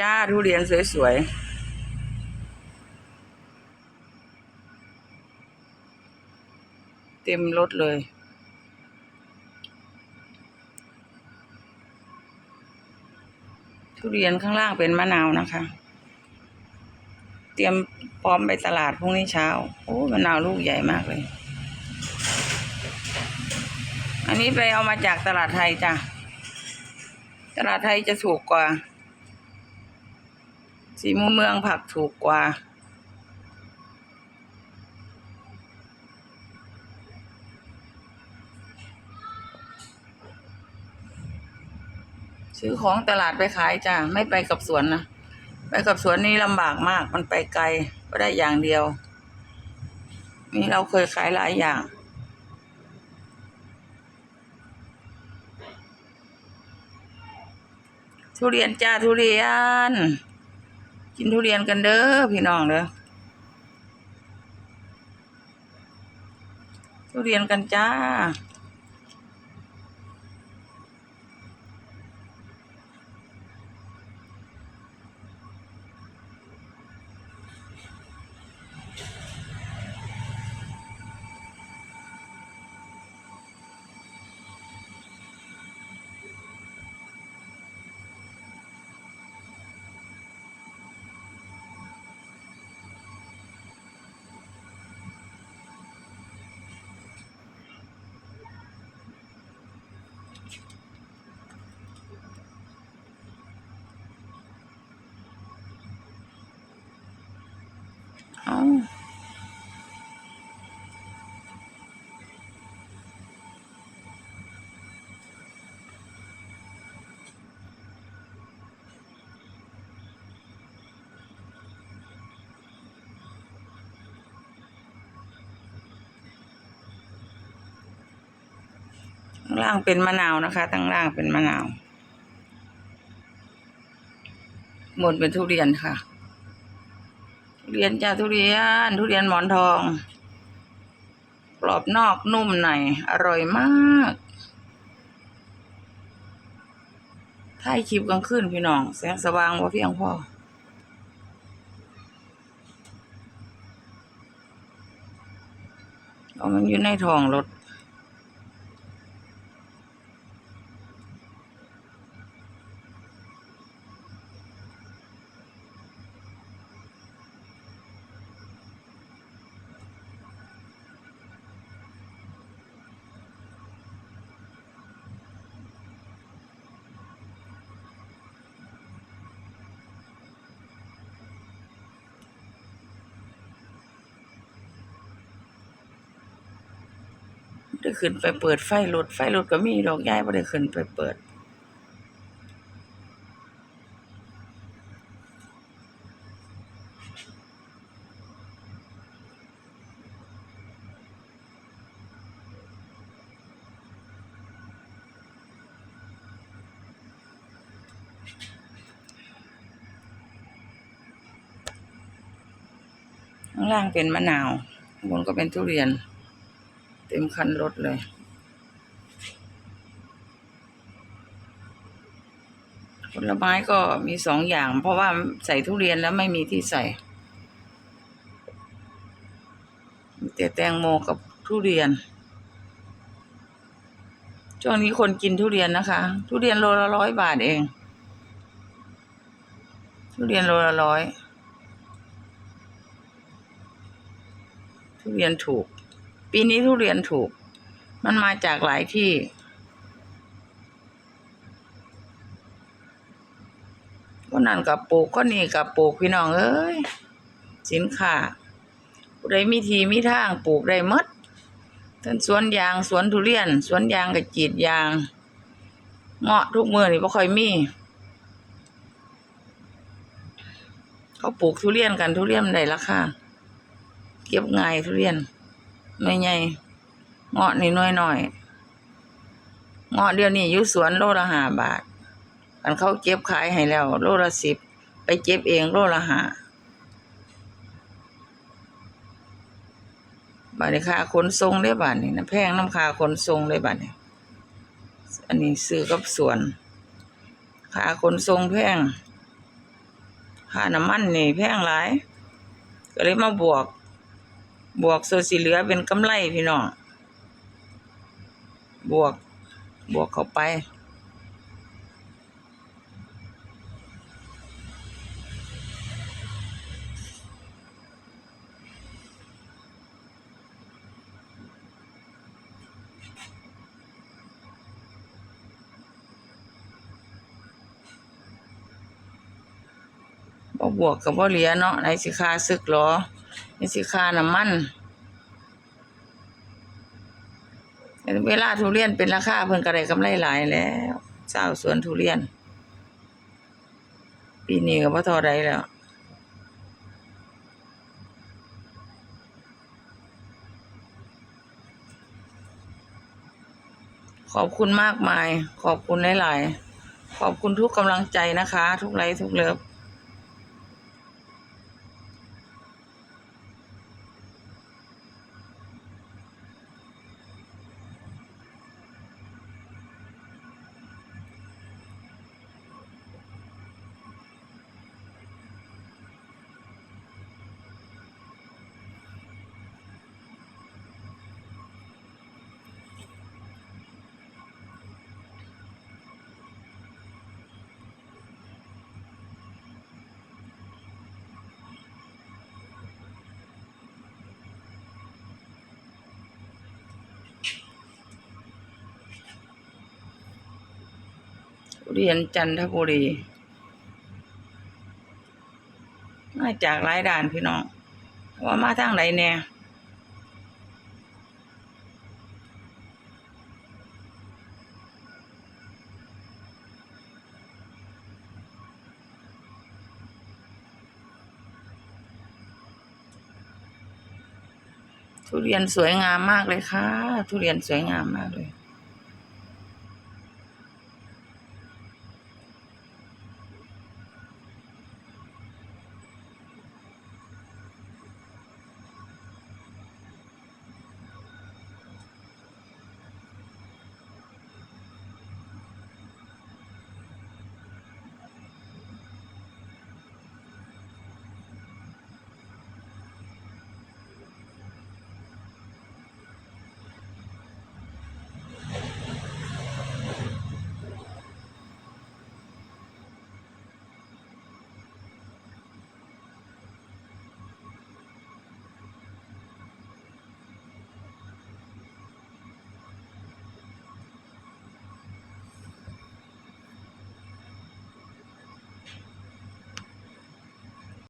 จ้าทุเรียนสวยๆเต็มรถเลย ทุเรียนข้างล่างเป็นมะนาวนะคะ เตรียมพร้อมไปตลาดพรุ่งนี้เช้า โอ้มะนาวลูกใหญ่มากเลย อันนี้ไปเอามาจากตลาดไทยจ้ะ ตลาดไทยจะถูกกว่า สีมุมเมืองผักถูกกว่า ซื้อของตลาดไปขายจ้ะ ไม่ไปกับสวนนะ ไปกับสวนนี่ลำบากมาก มันไปไกล ก็ได้อย่างเดียว นี่เราเคยขายหลายอย่างทุเรียนจ้าทุเรียน กินทุเรียนกันเด้อพี่น้องเด้อทุเรียนกันจ้า เข้างล่างเป็นมะนาวนะคะตั้งล่างเป็นมะนาวบนเป็นทุเรียนค่ะ ทุเรียนจ้าทุเรียน ทุเรียนหมอนทองกรอบนอกนุ่มในอร่อยมากถ่ายคลิปกลางคืนพี่น้อง แสงสว่างว่าเพียงพอเอามันอยู่ในทองรถ ได้ขึ้นไปเปิดไฟรถไฟรถก็มีดอกย้ายบ่ได้ขึ้นไปเปิด ข้างล่างเป็นมะนาวข้างบนก็เป็นทุเรียน เต็มคันรถเลย ผลไม้ก็มีสองอย่าง เพราะว่าใส่ทุเรียนแล้วไม่มีที่ใส่มีแต่แตงโมกับทุเรียน ช่วงนี้คนกินทุเรียนนะคะ ทุเรียนโลละร้อยบาทเอง ทุเรียนโลละร้อยทุเรียนถูก ปีนี้ทุเรียนถูก มันมาจากหลายที่ ก็นั่นกับปลูกก็นี่กับปลูกพี่น้องเอ้ย สินค้าผู้ใดมีทีมีทางปลูกได้มดทั้งสวนยางสวนทุเรียน สวนยางกับจีดยาง เงาะทุกมือนี่บ่ค่อยมี เขาปลูกทุเรียนกันทุเรียนได้ราคาเก็บง่ายทุเรียน หน่วยใหญ่เงาะนี่หน่วยหน่อยเงาะเดียวนี้อยู่สวนโลละห้าบาทอันเขาเก็บขายให้แล้ว โลละสิบไปเก็บเองโลละห้าบาทนี้ค่าขนส่งได้บาทนี่นะแพงน้ำค่าขนส่งได้บาทนี่อันนี้ซื้อกับสวนค่าขนส่งแพงค่าน้ำมันนี่แพงหลาย ก็เลยมาบวก บวกส่วนสีเหลือเป็นกำไรพี่น้อง บวก บวกเข้าไปบ่บวกกับบ่เหลือเนาะไหนสิค่าซึกหรอ นสิคาน้ำมัน เวลาทุเรียนเป็นราคาเพิ่นก็ได้กำไรหลายแล้วชาวสวนทุเรียน ปีนี้ก็บ่ท่าใดแล้วขอบคุณมากมาย ขอบคุณหลาย ๆ ขอบคุณทุกกำลังใจนะคะ ทุกไลค์ทุกเลิฟ เรียนจันทบุรี มาจากหลายด่านพี่น้องว่ามาทางไหนแน่ทุเรียนสวยงามมากเลยค่ะ ทุเรียนสวยงามมากเลย